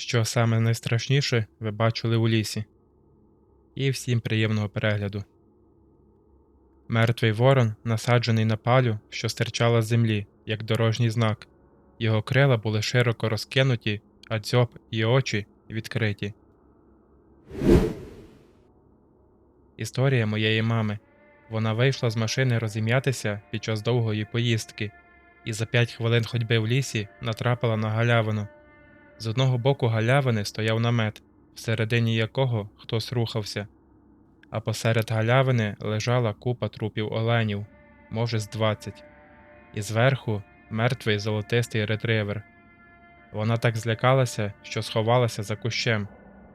що саме найстрашніше ви бачили у лісі. І всім приємного перегляду. Мертвий ворон, насаджений на палю, що стирчала з землі, як дорожній знак. Його крила були широко розкинуті, а дзьоб і очі відкриті. Історія моєї мами. Вона вийшла з машини розім'ятися під час довгої поїздки, і за п'ять хвилин ходьби в лісі натрапила на галявину. З одного боку галявини стояв намет, всередині якого хтось рухався, а посеред галявини лежала купа трупів оленів, може з двадцять, і зверху мертвий золотистий ретривер. Вона так злякалася, що сховалася за кущем,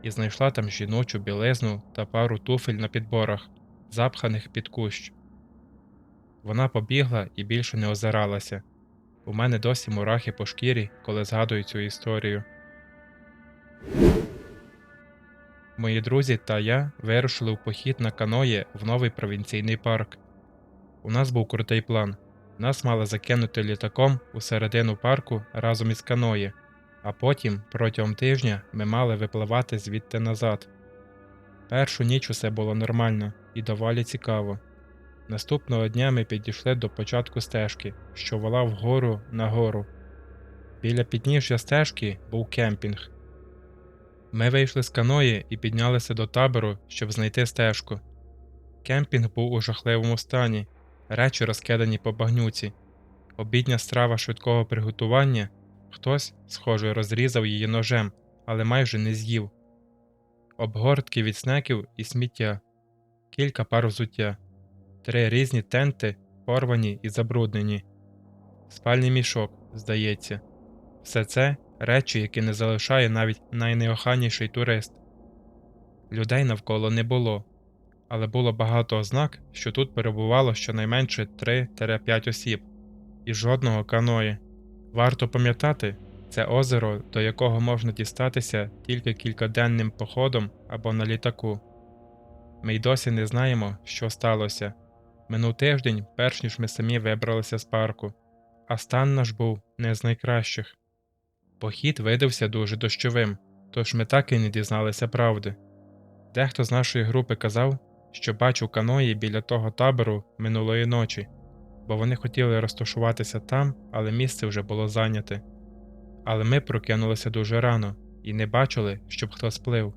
і знайшла там жіночу білизну та пару туфель на підборах, запханих під кущ. Вона побігла і більше не озиралася. У мене досі мурахи по шкірі, коли згадую цю історію. Мої друзі та я вирушили в похід на каної в новий провінційний парк. У нас був крутий план. Нас мали закинути літаком у середину парку разом із каної, а потім протягом тижня ми мали випливати звідти назад. Першу ніч усе було нормально і доволі цікаво. Наступного дня ми підійшли до початку стежки, що вела вгору на гору. Біля підніжжя стежки був кемпінг. Ми вийшли з каної і піднялися до табору, щоб знайти стежку. Кемпінг був у жахливому стані, речі розкидані по багнюці. Обідня страва швидкого приготування хтось, схоже, розрізав її ножем, але майже не з'їв. Обгортки від снеків і сміття, кілька пар взуття, три різні тенти, порвані і забруднені, спальний мішок, здається. Все це речі, які не залишає навіть найнеоханіший турист. Людей навколо не було, але було багато ознак, що тут перебувало щонайменше 3-5 осіб, і жодного каної. Варто пам'ятати, це озеро, до якого можна дістатися тільки кількаденним походом або на літаку. Ми й досі не знаємо, що сталося. Минув тиждень, перш ніж ми самі вибралися з парку, а стан наш був не з найкращих. Похід видався дуже дощовим, тож ми так і не дізналися правди. Дехто з нашої групи казав, що бачив каної біля того табору минулої ночі, бо вони хотіли розташуватися там, але місце вже було зайняте. Але ми прокинулися дуже рано і не бачили, щоб хто сплив.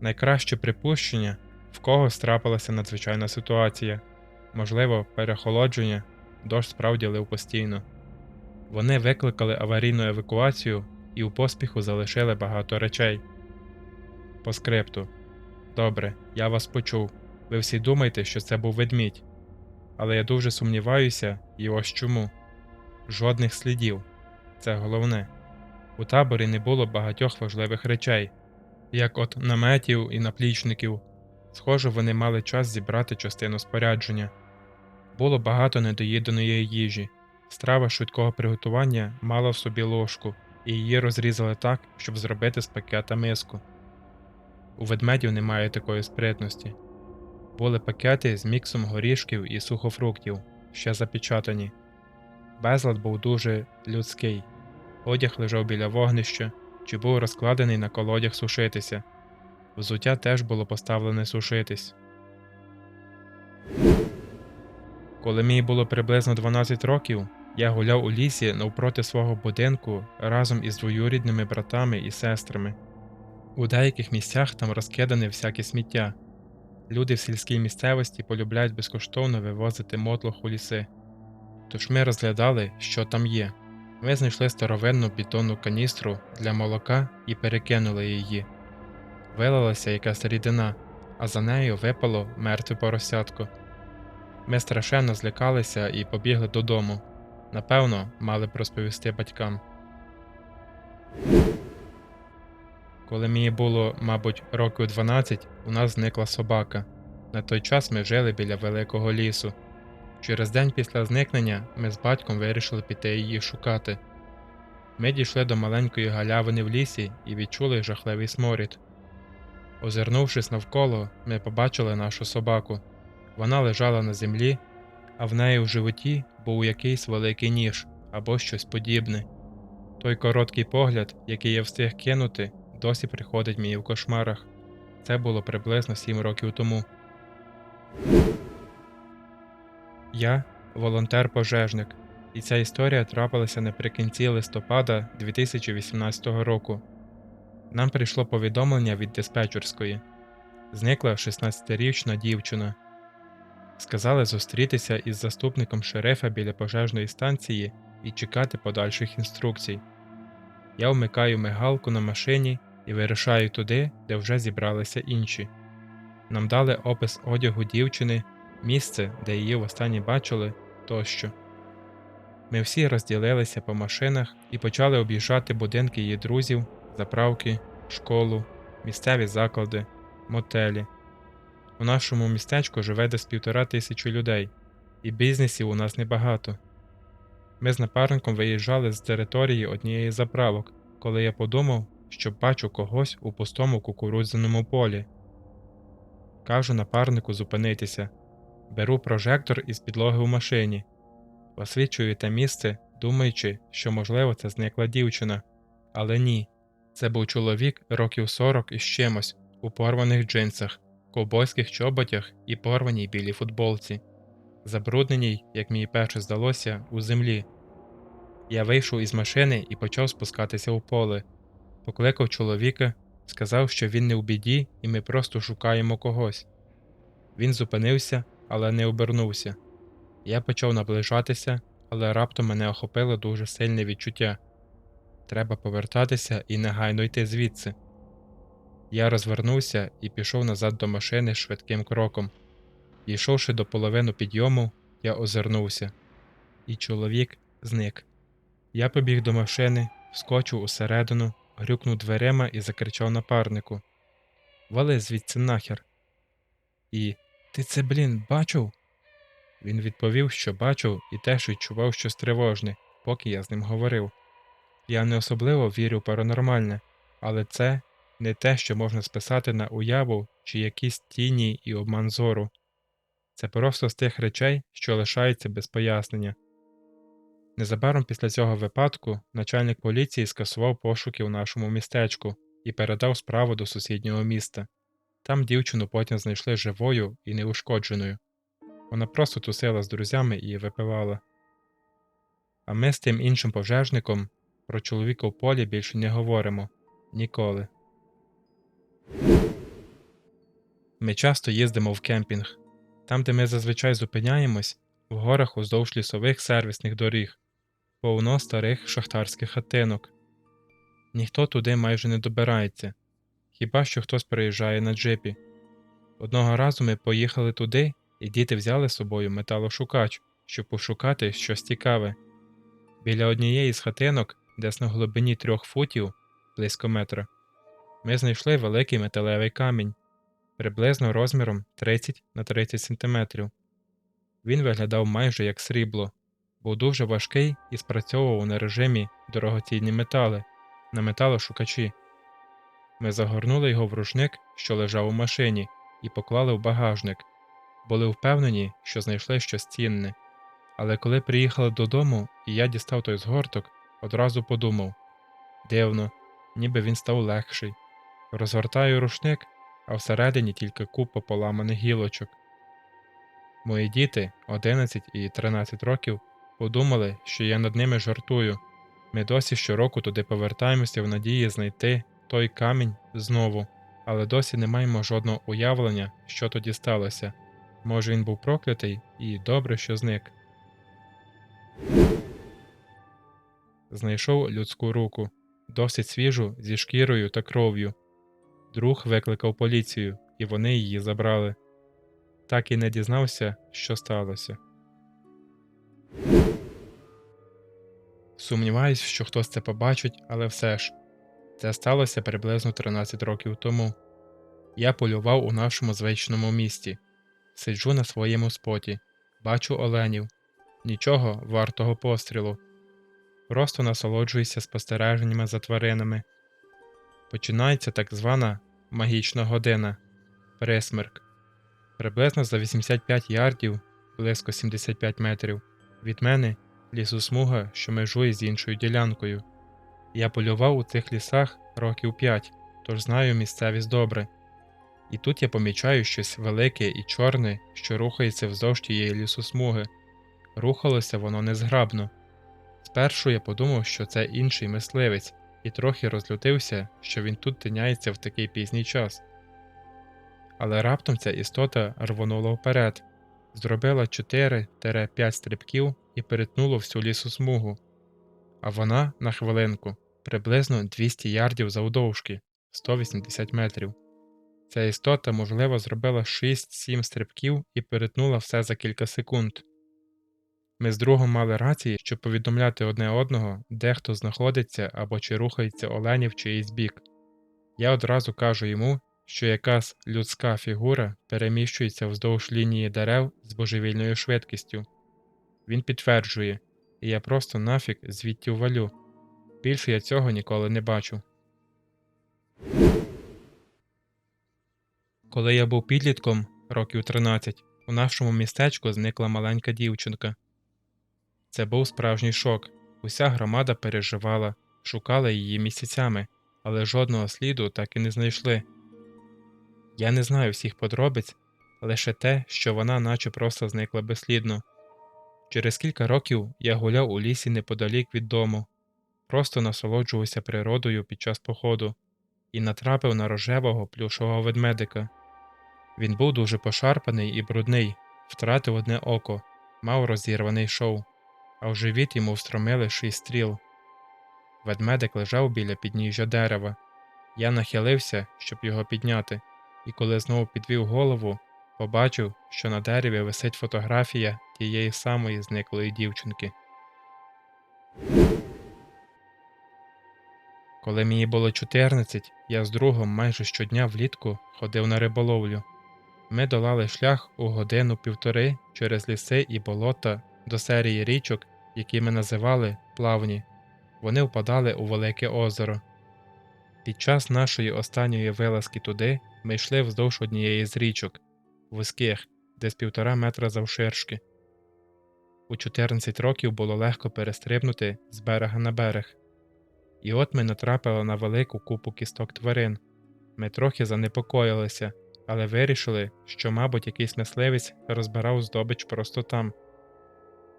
Найкраще припущення в когось трапилася надзвичайна ситуація, можливо, перехолодження, дощ справді лив постійно. Вони викликали аварійну евакуацію і у поспіху залишили багато речей. По скрипту. Добре, я вас почув. Ви всі думаєте, що це був ведмідь. Але я дуже сумніваюся, і ось чому. Жодних слідів. Це головне. У таборі не було багатьох важливих речей, як от наметів і наплічників. Схоже, вони мали час зібрати частину спорядження. Було багато недоїденої їжі. Страва швидкого приготування мала в собі ложку, і її розрізали так, щоб зробити з пакета миску. У ведмедів немає такої спритності. Були пакети з міксом горішків і сухофруктів, ще запечатані. Безлад був дуже людський. Одяг лежав біля вогнища чи був розкладений на колодях сушитися. Взуття теж було поставлене сушитись. Коли мені було приблизно 12 років, я гуляв у лісі навпроти свого будинку разом із двоюрідними братами і сестрами. У деяких місцях там розкидане всяке сміття. Люди в сільській місцевості полюбляють безкоштовно вивозити мотлох у ліси. Тож ми розглядали, що там є. Ми знайшли старовинну бетонну каністру для молока і перекинули її. Вилилася якась рідина, а за нею випало мертве поросятко. Ми страшенно злякалися і побігли додому. Напевно, мали б розповісти батькам. Коли мені було, мабуть, років 12, у нас зникла собака. На той час ми жили біля великого лісу. Через день після зникнення ми з батьком вирішили піти її шукати. Ми дійшли до маленької галявини в лісі і відчули жахливий сморід. Озирнувшись навколо, ми побачили нашу собаку. Вона лежала на землі, а в неї в животі був якийсь великий ніж або щось подібне. Той короткий погляд, який я встиг кинути, досі приходить мені в кошмарах. Це було приблизно 7 років тому. Я волонтер-пожежник, і ця історія трапилася наприкінці листопада 2018 року. Нам прийшло повідомлення від диспетчерської. Зникла 16-річна дівчина. Сказали зустрітися із заступником шерифа біля пожежної станції і чекати подальших інструкцій. Я вмикаю мигалку на машині і вирушаю туди, де вже зібралися інші. Нам дали опис одягу дівчини, місце, де її востаннє бачили, тощо. Ми всі розділилися по машинах і почали об'їжджати будинки її друзів, заправки, школу, місцеві заклади, мотелі. У нашому містечку живе десь півтора тисячі людей, і бізнесів у нас небагато. Ми з напарником виїжджали з території однієї заправок, коли я подумав, що бачу когось у пустому кукурудзяному полі. Кажу напарнику зупинитися. Беру прожектор із підлоги у машині, освічую те місце, думаючи, що, можливо, це зникла дівчина. Але ні, це був чоловік років 40 із чимось, у порваних джинсах, ковбойських чоботях і порваній білій футболці, забрудненій, як мені перше здалося, у землі. Я вийшов із машини і почав спускатися у поле. Покликав чоловіка, сказав, що він не у біді, і ми просто шукаємо когось. Він зупинився, але не обернувся. Я почав наближатися, але раптом мене охопило дуже сильне відчуття. Треба повертатися і негайно йти звідси. Я розвернувся і пішов назад до машини швидким кроком. Дійшовши до половини підйому, я озирнувся, і чоловік зник. Я побіг до машини, вскочив усередину, грюкнув дверима і закричав напарнику Вали звідси нахер. І ти це, блін, бачив? Він відповів, що бачив, і теж відчував щось тривожне, поки я з ним говорив. Я не особливо вірю в паранормальне, але це не те, що можна списати на уяву чи якісь тіні і обман зору. Це просто з тих речей, що лишаються без пояснення. Незабаром після цього випадку начальник поліції скасував пошуки у нашому містечку і передав справу до сусіднього міста. Там дівчину потім знайшли живою і неушкодженою. Вона просто тусила з друзями і випивала. А ми з тим іншим пожежником про чоловіка в полі більше не говоримо ніколи. Ми часто їздимо в кемпінг. Там, де ми зазвичай зупиняємось, в горах уздовж лісових сервісних доріг, повно старих шахтарських хатинок. Ніхто туди майже не добирається, хіба що хтось приїжджає на джипі. Одного разу ми поїхали туди, і діти взяли з собою металошукач, щоб пошукати щось цікаве. Біля однієї з хатинок, десь на глибині трьох футів, близько метра, ми знайшли великий металевий камінь, приблизно розміром 30 на 30 см. Він виглядав майже як срібло, був дуже важкий і спрацьовував на режимі дорогоцінні метали на металошукачі. Ми загорнули його в рушник, що лежав у машині, і поклали в багажник. Були впевнені, що знайшли щось цінне. Але коли приїхали додому і я дістав той згорток, одразу подумав дивно, ніби він став легший. Розгортаю рушник, а всередині тільки купа поламаних гілочок. Мої діти, 11 і 13 років, подумали, що я над ними жартую. Ми досі щороку туди повертаємося в надії знайти той камінь знову, але досі не маємо жодного уявлення, що тоді сталося. Може, він був проклятий і добре, що зник. Знайшов людську руку, досить свіжу зі шкірою та кров'ю. Друг викликав поліцію, і вони її забрали. Так і не дізнався, що сталося. Сумніваюсь, що хтось це побачить, але все ж це сталося приблизно 13 років тому. Я полював у нашому звичному місті, сиджу на своєму споті, бачу оленів, нічого вартого пострілу. Просто насолоджуюся спостереженнями за тваринами. Починається так звана магічна година присмерк. Приблизно за 85 ярдів, близько 75 метрів, від мене лісосмуга, що межує з іншою ділянкою. Я полював у цих лісах років п'ять, тож знаю місцевість добре. І тут я помічаю щось велике і чорне, що рухається вздовж тієї лісосмуги. Рухалося воно незграбно. Спершу я подумав, що це інший мисливець, і трохи розлютився, що він тут тиняється в такий пізній час. Але раптом ця істота рвонула вперед, зробила 4-5 стрибків і перетнула всю лісосмугу. А вона на хвилинку приблизно 200 ярдів завдовжки 180 метрів. Ця істота, можливо, зробила 6-7 стрибків і перетнула все за кілька секунд. Ми з другом мали рації, щоб повідомляти одне одного, де хто знаходиться або чи рухається оленів чиїсь бік. Я одразу кажу йому, що якась людська фігура переміщується вздовж лінії дерев з божевільною швидкістю. Він підтверджує, і я просто нафік звідти валю. Більше я цього ніколи не бачу. Коли я був підлітком, років 13, у нашому містечку зникла маленька дівчинка. Це був справжній шок. Уся громада переживала, шукала її місяцями, але жодного сліду так і не знайшли. Я не знаю всіх подробиць, лише те, що вона наче просто зникла безслідно. Через кілька років я гуляв у лісі неподалік від дому, просто насолоджувався природою під час походу і натрапив на рожевого плюшового ведмедика. Він був дуже пошарпаний і брудний, втратив одне око, мав розірваний шов, а в живіт йому встромили шість стріл. Ведмедик лежав біля підніжжя дерева. Я нахилився, щоб його підняти, і коли знову підвів голову, побачив, що на дереві висить фотографія тієї самої зниклої дівчинки. Коли мені було 14, я з другом майже щодня влітку ходив на риболовлю. Ми долали шлях у годину півтори через ліси і болота до серії річок, які ми називали плавні. Вони впадали у велике озеро. Під час нашої останньої вилазки туди ми йшли вздовж однієї з річок, вузьких, десь півтора метра завширшки. У 14 років було легко перестрибнути з берега на берег. І от ми натрапили на велику купу кісток тварин. Ми трохи занепокоїлися, але вирішили, що, мабуть, якийсь мисливець розбирав здобич просто там.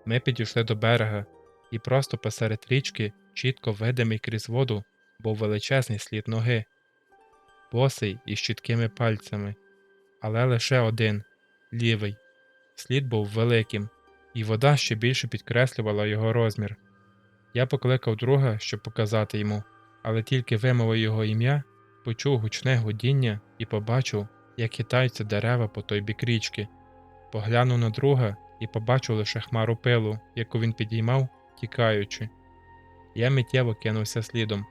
Ми підійшли до берега, і просто посеред річки, чітко видимий крізь воду, був величезний слід ноги, босий із чіткими пальцями, але лише один лівий. Слід був великим, і вода ще більше підкреслювала його розмір. Я покликав друга, щоб показати йому, але тільки вимовив його ім'я, почув гучне гудіння і побачив, як хитаються дерева по той бік річки. Поглянув на друга і побачив лише хмару пилу, яку він підіймав, тікаючи. Я миттєво кинувся слідом,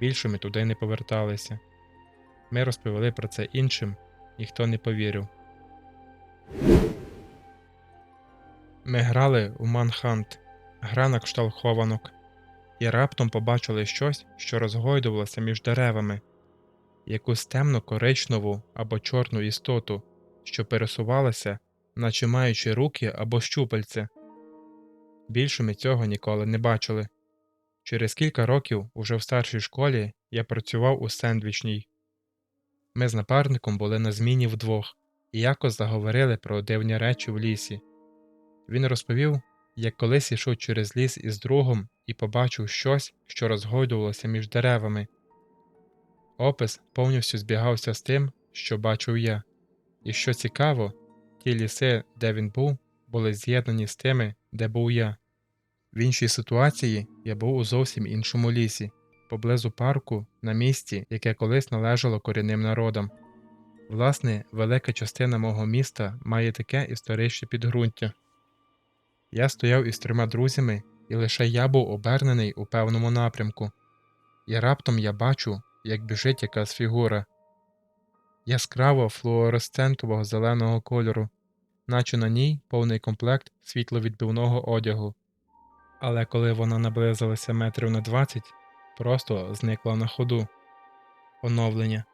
більше ми туди не поверталися. Ми розповіли про це іншим, ніхто не повірив. Ми грали у Манхант, гра на кшталт хованок, і раптом побачили щось, що розгойдувалося між деревами, якусь темно коричневу або чорну істоту, що пересувалася, наче маючи руки або щупальця. Більше ми цього ніколи не бачили. Через кілька років, уже в старшій школі, я працював у сендвічній. Ми з напарником були на зміні вдвох і якось заговорили про дивні речі в лісі. Він розповів, як колись ішов через ліс із другом і побачив щось, що розгойдувалося між деревами. Опис повністю збігався з тим, що бачив я, і що цікаво, ті ліси, де він був, були з'єднані з тими, де був я. В іншій ситуації я був у зовсім іншому лісі, поблизу парку, на місці, яке колись належало корінним народам. Власне, велика частина мого міста має таке історичне підґрунтя. Я стояв із трьома друзями, і лише я був обернений у певному напрямку, і раптом я бачу, як біжить якась фігура яскраво флуоресцентового зеленого кольору, наче на ній повний комплект світловідбивного одягу. Але коли вона наблизилася метрів на 20, просто зникла на ходу. Оновлення.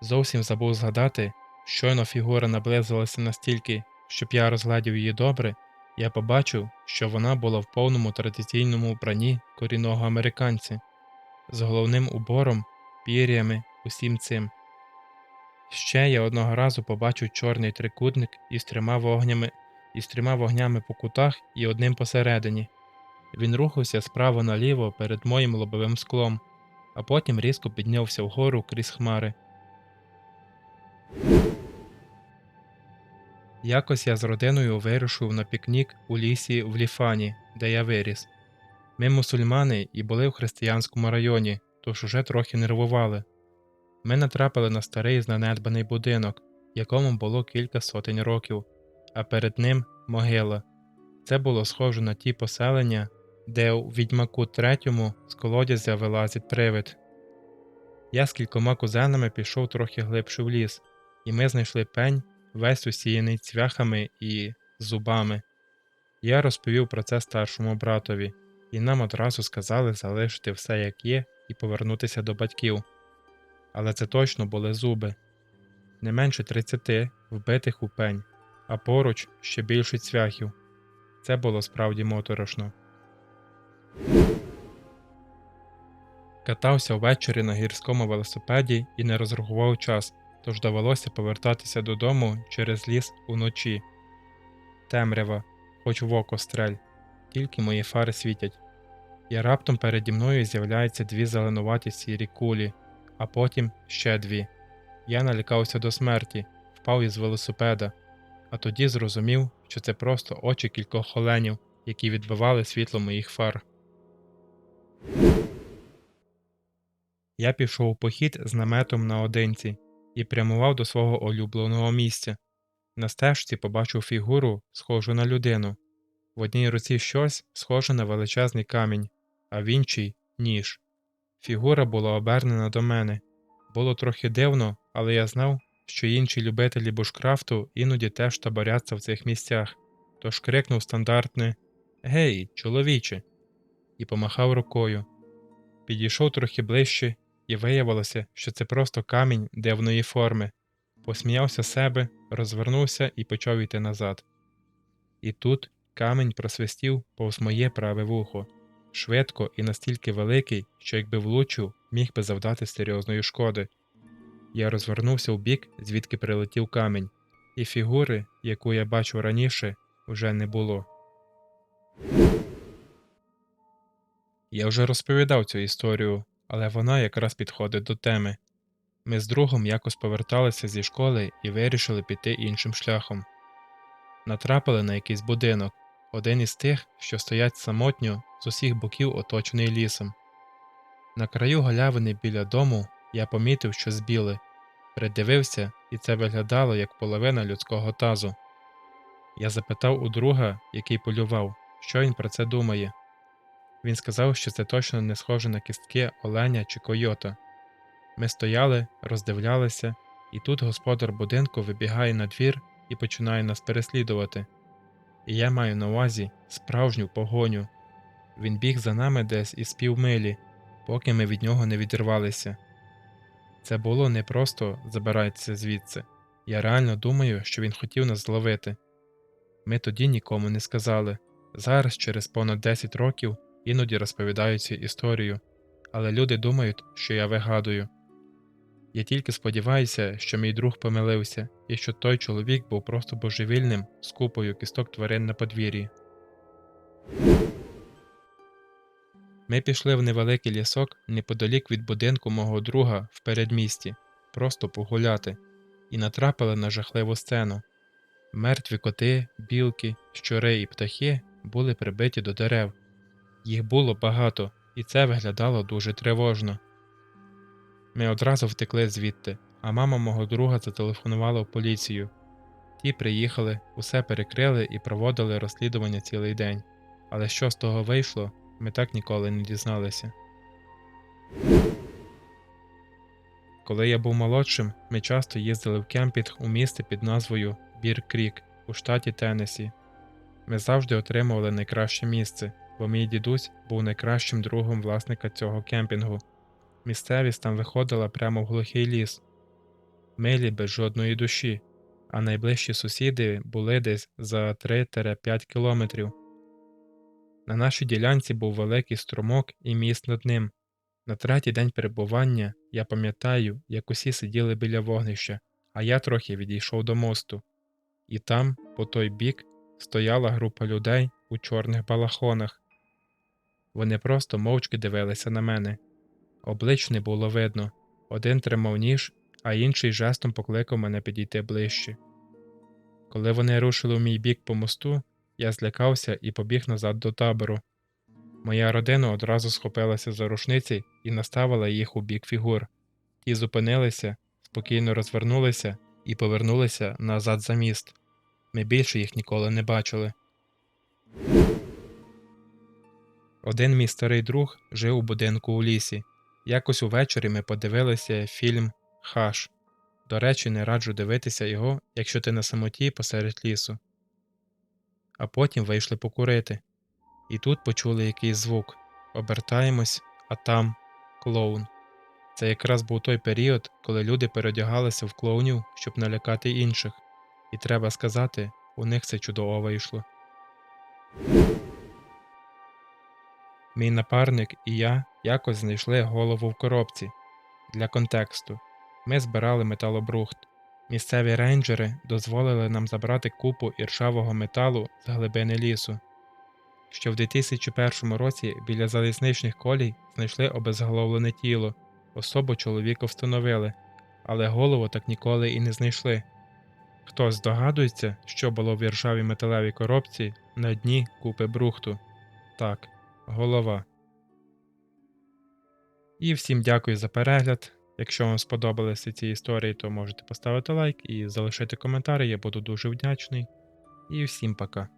Зовсім забув згадати, щойно фігура наблизилася настільки, щоб я розглядів її добре, я побачив, що вона була в повному традиційному вбранні корінного американця. з головним убором, пір'ями, усім цим. Ще я одного разу побачив чорний трикутник із трьома вогнями, із трьома вогнями по кутах і одним посередині. Він рухався справа наліво перед моїм лобовим склом, а потім різко піднявся вгору крізь хмари. Якось я з родиною вирушив на пікнік у лісі в Ліфані, де я виріс. Ми мусульмани і були в християнському районі, тож уже трохи нервували. Ми натрапили на старий знанедбаний будинок, якому було кілька сотень років, а перед ним могила. Це було схоже на ті поселення, де у відьмаку третьому з колодязя вилазить привид. Я з кількома кузенами пішов трохи глибше в ліс, і ми знайшли пень, весь усіяний цвяхами і зубами. Я розповів про це старшому братові, і нам одразу сказали залишити все як є і повернутися до батьків. Але це точно були зуби не менше 30 вбитих у пень, а поруч ще більше цвяхів. Це було справді моторошно. Катався ввечері на гірському велосипеді і не розрахував час, тож довелося повертатися додому через ліс уночі. Темрява, хоч в око стрель, тільки мої фари світять. І раптом переді мною з'являються дві зеленуваті сірі кулі, а потім ще дві. Я налякався до смерті, впав із велосипеда, а тоді зрозумів, що це просто очі кількох оленів, які відбивали світло моїх фар. Я пішов у похід з наметом наодинці і прямував до свого улюбленого місця. На стежці побачив фігуру, схожу на людину. В одній руці щось схоже на величезний камінь, а в іншій ніж. Фігура була обернена до мене. Було трохи дивно, але я знав, що інші любителі бушкрафту іноді теж таборяться в цих місцях, тож крикнув стандартне Гей, чоловіче! і помахав рукою. Підійшов трохи ближче, і виявилося, що це просто камінь дивної форми. Посміявся себе, розвернувся і почав йти назад. І тут камінь просвистів повз моє праве вухо, швидко і настільки великий, що якби влучив, міг би завдати серйозної шкоди. Я розвернувся в бік, звідки прилетів камінь, і фігури, яку я бачив раніше, вже не було. Я вже розповідав цю історію, але вона якраз підходить до теми. Ми з другом якось поверталися зі школи і вирішили піти іншим шляхом. Натрапили на якийсь будинок, один із тих, що стоять самотньо з усіх боків оточений лісом. На краю галявини біля дому я помітив щось біле, придивився, і це виглядало як половина людського тазу. Я запитав у друга, який полював, що він про це думає. Він сказав, що це точно не схоже на кістки оленя чи койота. Ми стояли, роздивлялися, і тут господар будинку вибігає на двір і починає нас переслідувати. І я маю на увазі справжню погоню. Він біг за нами десь із півмилі, поки ми від нього не відірвалися. Це було не просто забирайтеся звідси. Я реально думаю, що він хотів нас зловити. Ми тоді нікому не сказали. Зараз, через понад 10 років, іноді розповідаю цю історію, але люди думають, що я вигадую. Я тільки сподіваюся, що мій друг помилився і що той чоловік був просто божевільним з купою кісток тварин на подвір'ї. Ми пішли в невеликий лісок неподалік від будинку мого друга в передмісті, просто погуляти, і натрапили на жахливу сцену. Мертві коти, білки, щури і птахи були прибиті до дерев. Їх було багато, і це виглядало дуже тривожно. Ми одразу втекли звідти, а мама мого друга зателефонувала в поліцію. Ті приїхали, усе перекрили і проводили розслідування цілий день. Але що з того вийшло, ми так ніколи не дізналися. Коли я був молодшим, ми часто їздили в кемпінг у місті під назвою Бір Крік у штаті Теннессі. Ми завжди отримували найкраще місце, бо мій дідусь був найкращим другом власника цього кемпінгу. Місцевість там виходила прямо в глухий ліс, милі без жодної душі, а найближчі сусіди були десь за 3-5 кілометрів. На нашій ділянці був великий струмок і міст над ним. На третій день перебування я пам'ятаю, як усі сиділи біля вогнища, а я трохи відійшов до мосту. І там, по той бік, стояла група людей у чорних балахонах. Вони просто мовчки дивилися на мене. Облич не було видно. Один тримав ніж, а інший жестом покликав мене підійти ближче. Коли вони рушили у мій бік по мосту, я злякався і побіг назад до табору. Моя родина одразу схопилася за рушниці і наставила їх у бік фігур. Ті зупинилися, спокійно розвернулися і повернулися назад за міст. Ми більше їх ніколи не бачили. Один мій старий друг жив у будинку у лісі. Якось увечері ми подивилися фільм Хаш. До речі, не раджу дивитися його, якщо ти на самоті посеред лісу. А потім вийшли покурити. І тут почули якийсь звук. Обертаємось, а там клоун. Це якраз був той період, коли люди переодягалися в клоунів, щоб налякати інших. І треба сказати, у них це чудово вийшло. Мій напарник і я якось знайшли голову в коробці. Для контексту ми збирали металобрухт. Місцеві рейнджери дозволили нам забрати купу іршавого металу з глибини лісу. Ще в 2001 році біля залізничних колій знайшли обезголовлене тіло. Особу чоловіка встановили, але голову так ніколи і не знайшли. Хтось здогадується, що було в іршавій металевій коробці на дні купи брухту? Так, голова. І всім дякую за перегляд. Якщо вам сподобалися ці історії, то можете поставити лайк і залишити коментар, я буду дуже вдячний. І всім пока.